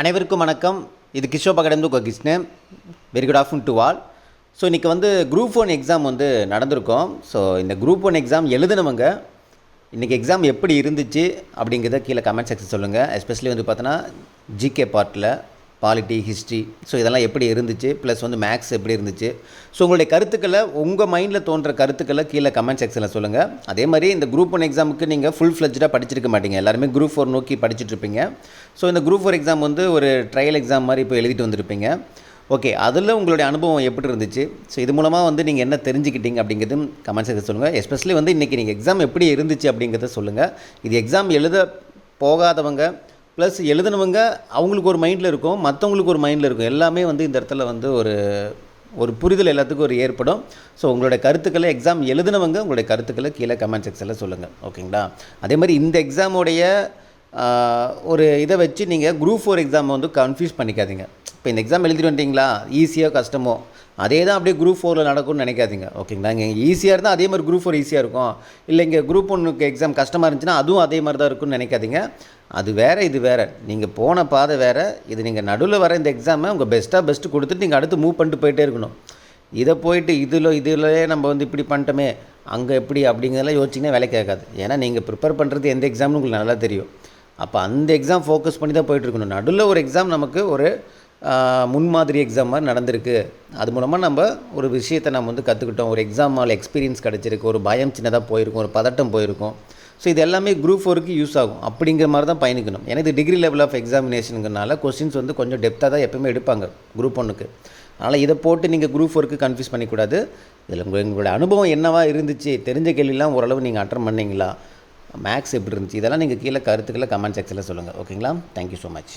அனைவருக்கும் வணக்கம். இது கிஷோப் academy Krishnan very good afternoon to all so இன்றைக்கி வந்து குரூப் ஒன் எக்ஸாம் வந்து நடந்திருக்கோம். ஸோ இந்த குரூப் ஒன் எக்ஸாம் எழுதுனவங்க இன்றைக்கி எக்ஸாம் எப்படி இருந்துச்சு அப்படிங்கிறத கீழே கமெண்ட் செக்ஷன் சொல்லுங்கள் எஸ்பெஷலி வந்து பார்த்தோன்னா ஜிகே பார்ட்டில் பாலிட்டி ஹிஸ்ட்ரி ஸோ இதெல்லாம் எப்படி இருந்துச்சு? ப்ளஸ் வந்து மேக்ஸ் எப்படி இருந்துச்சு? ஸோ உங்களுடைய கருத்துக்களை உங்கள் மைண்டில் தோன்ற கருத்துக்களை கீழே கமெண்ட் செக்ஷனில் சொல்லுங்கள் அதே மாதிரி இந்த குரூப் ஒன் எக்ஸாமுக்கு நீங்கள் ஃபுல் ஃப்ளெஜ்டாக படிச்சிருக்க மாட்டீங்க. எல்லாருமே குரூப் ஃபோர் நோக்கி படிச்சுட்ருப்பீங்க ஸோ இந்த குரூப் ஃபோர் எக்ஸாம் வந்து ஒரு ட்ரையல் எக்ஸாம் மாதிரி இப்போ எழுதிட்டு வந்திருப்பீங்க. ஓகே அதில் உங்களுடைய அனுபவம் எப்படி இருந்துச்சு? ஸோ இது மூலமாக வந்து நீங்கள் என்ன தெரிஞ்சுக்கிட்டீங்க அப்படிங்கிறது கமெண்ட் செக்ஷன் சொல்லுங்கள் எஸ்பெஷலி வந்து இன்றைக்கி நீங்கள் எக்ஸாம் எப்படி இருந்துச்சு அப்படிங்கிறத சொல்லுங்கள் இது எக்ஸாம் எழுத போகாதவங்க ப்ளஸ் எழுதுனவங்க அவங்களுக்கு ஒரு மைண்டில் இருக்கும் மற்றவங்களுக்கு ஒரு மைண்டில் இருக்கும். எல்லாமே வந்து இந்த இடத்துல வந்து ஒரு ஒரு புரிதல் எல்லாத்துக்கும் ஒரு ஏற்படும். ஸோ உங்களுடைய கருத்துக்களை எக்ஸாம் எழுதுனவங்க உங்களுடைய கருத்துக்களை கீழே கமெண்ட் செக்ஷனில் சொல்லுங்கள் ஓகேங்களா அதே மாதிரி இந்த எக்ஸாமுடைய ஒரு இதை வச்சு நீங்கள் குரூப் ஃபோர் எக்ஸாமை வந்து கன்ஃபியூஸ் பண்ணிக்காதீங்க. இப்போ இந்த எக்ஸாம் எழுதிட்டு வந்துட்டீங்களா? ஈஸியாக கஷ்டமோ? அதே தான் அப்படியே குரூப் ஃபோரில் நடக்கும்னு நினைக்காதீங்க. ஓகேங்களா இங்கே ஈஸியாக இருந்தால் அதே மாதிரி குரூப் ஃபோர் ஈஸியாக இருக்கும். இல்லை இங்கே குரூப் ஒன்றுக்கு எக்ஸாம் கஷ்டமாக இருந்துச்சுன்னா அதுவும் அதே மாதிரி தான் இருக்கும்னு நினைக்காதீங்க. அது வேறு இது வேறு. நீங்கள் போன பாதை வேறு. இது நீங்கள் நடுவில் வர இந்த எக்ஸாமை உங்கள் பெஸ்ட்டாக பெஸ்ட்டு கொடுத்துட்டு நீங்கள் அடுத்து மூவ் பண்ணிட்டு போயிட்டே இருக்கணும். இதை போயிட்டு இதில் இதிலே நம்ம வந்து இப்படி பண்ணிட்டோமே அங்கே எப்படி அப்படிங்கிறதெல்லாம் யோசிச்சிங்கன்னா வேலை கேட்காது ஏன்னா நீங்கள் ப்ரிப்பேர் பண்ணுறது எந்த எக்ஸாம்னு உங்களுக்கு நல்லா தெரியும். அப்போ அந்த எக்ஸாம் ஃபோக்கஸ் பண்ணி தான் போயிட்டு இருக்கணும். நடுவில் ஒரு எக்ஸாம் நமக்கு ஒரு முன்மாதிரி எக்ஸாம் மாதிரி நடந்திருக்கு. அது மூலமாக நம்ம ஒரு விஷயத்தை நம்ம வந்து கற்றுக்கிட்டோம் ஒரு எக்ஸாமால் எக்ஸ்பீரியன்ஸ் கிடச்சிருக்கு. ஒரு பயம் சின்னதாக போயிருக்கும். ஒரு பதட்டம் போயிருக்கும். ஸோ இது எல்லாமே குரூப் ஃபோருக்கு யூஸ் ஆகும். அப்படிங்கிற மாதிரி தான் பயணிக்கணும். ஏன்னா இது டிகிரி லெவல் ஆஃப் எக்ஸாமினேஷனுங்கிறனால கொஸ்டின்ஸ் வந்து கொஞ்சம் டெப்த்தாக தான் எப்பவுமே எடுப்பாங்க குரூப் ஒன்றுக்கு அதனால் இதை போட்டு நீங்கள் குரூப் ஃபோருக்கு கன்ஃபியூஸ் பண்ணிக்கூடாது. இதில் உங்கள் உங்களுடைய அனுபவம் என்னவா இருந்துச்சு? தெரிஞ்ச கேள்விலாம் ஓரளவு நீங்கள் அட்டன் பண்ணீங்களா? மேக்ஸ் எப்படி இருந்துச்சு? இதெல்லாம் நீங்கள் கீழே கருத்துக்களை கமெண்ட் செக்ஷனில் சொல்லுங்கள் ஓகேங்களா தேங்க்யூ ஸோ மச்